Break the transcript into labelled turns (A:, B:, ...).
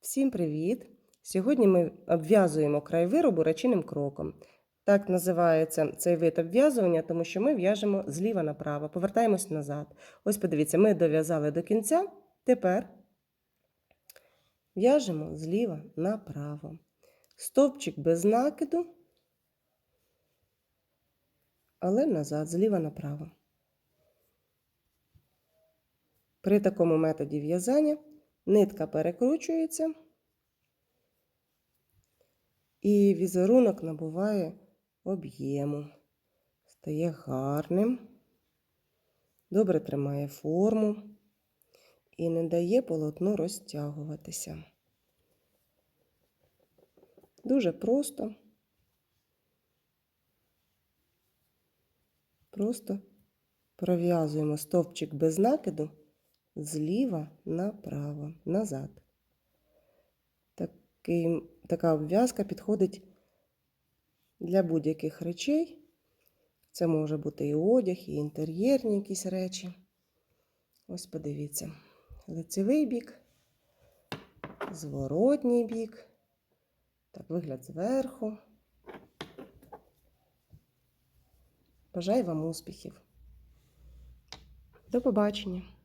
A: Всім привіт! Сьогодні ми обв'язуємо край виробу речинним кроком. Так називається цей вид обв'язування, тому що ми в'яжемо зліва направо, повертаємось назад. Ось подивіться, ми дов'язали до кінця. Тепер в'яжемо зліва направо. Стовпчик без накиду, але назад, зліва направо. При такому методі в'язання нитка перекручується, і візерунок набуває об'єму, стає гарним, добре тримає форму і не дає полотну розтягуватися. Дуже просто. Просто пров'язуємо стовпчик без накиду зліва направо, назад. Такий, така обв'язка підходить для будь-яких речей. Це може бути і одяг, і інтер'єрні якісь речі. Ось подивіться. Лицевий бік, зворотній бік. Так, вигляд зверху. Бажаю вам успіхів. До побачення!